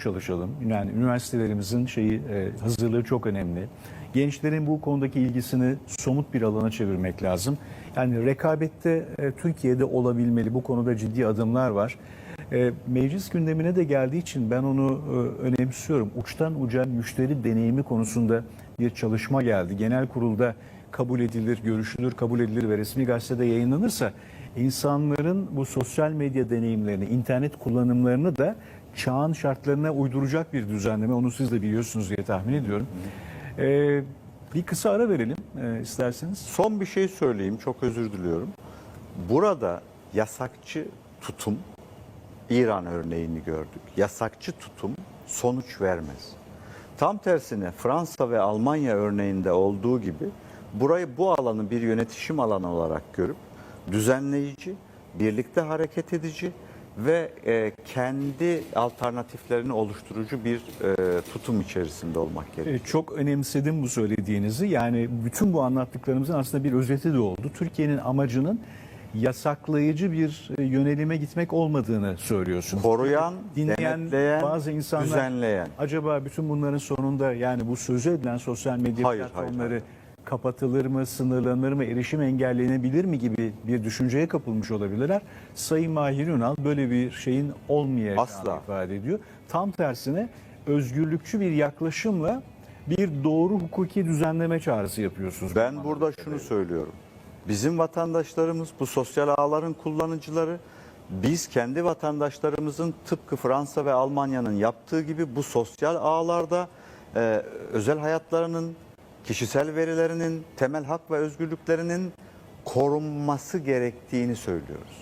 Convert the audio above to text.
çalışalım. Yani üniversitelerimizin şeyi e, hazırlığı çok önemli. Gençlerin bu konudaki ilgisini somut bir alana çevirmek lazım. Yani rekabette e, Türkiye'de olabilmeli. Bu konuda ciddi adımlar var. E, meclis gündemine de geldiği için ben onu önemsiyorum. Uçtan uca müşteri deneyimi konusunda bir çalışma geldi. Genel kurulda kabul edilir, görüşülür, kabul edilir ve resmi gazetede yayınlanırsa insanların bu sosyal medya deneyimlerini, internet kullanımlarını da çağın şartlarına uyduracak bir düzenleme. Onu siz de biliyorsunuz diye tahmin ediyorum. Ee, bir kısa ara verelim e, isterseniz. Son bir şey söyleyeyim, çok özür diliyorum. Burada yasakçı tutum, İran örneğini gördük. Yasakçı tutum sonuç vermez. Tam tersine Fransa ve Almanya örneğinde olduğu gibi burayı bu alanı bir yönetişim alanı olarak görüp düzenleyici, birlikte hareket edici ve e, kendi alternatiflerini oluşturucu bir e, tutum içerisinde olmak gerekiyor. Ee, Çok önemsedim bu söylediğinizi. Yani bütün bu anlattıklarımızın aslında bir özeti de oldu. Türkiye'nin amacının yasaklayıcı bir e, yönelime gitmek olmadığını söylüyorsunuz. Koruyan, dinleyen denetleyen, bazı insanlar düzenleyen. acaba bütün bunların sonunda yani bu sözü edilen sosyal medya Hayır, platformları hayır, kapatılır mı, sınırlanır mı, erişim engellenebilir mi gibi bir düşünceye kapılmış olabilirler. Sayın Mahir Ünal böyle bir şeyin olmayacağını Asla. ifade ediyor. Tam tersine özgürlükçü bir yaklaşımla bir doğru hukuki düzenleme çağrısı yapıyorsunuz. Ben burada şunu söylüyorum. Bizim vatandaşlarımız bu sosyal ağların kullanıcıları biz kendi vatandaşlarımızın tıpkı Fransa ve Almanya'nın yaptığı gibi bu sosyal ağlarda e, özel hayatlarının, kişisel verilerinin, temel hak ve özgürlüklerinin korunması gerektiğini söylüyoruz.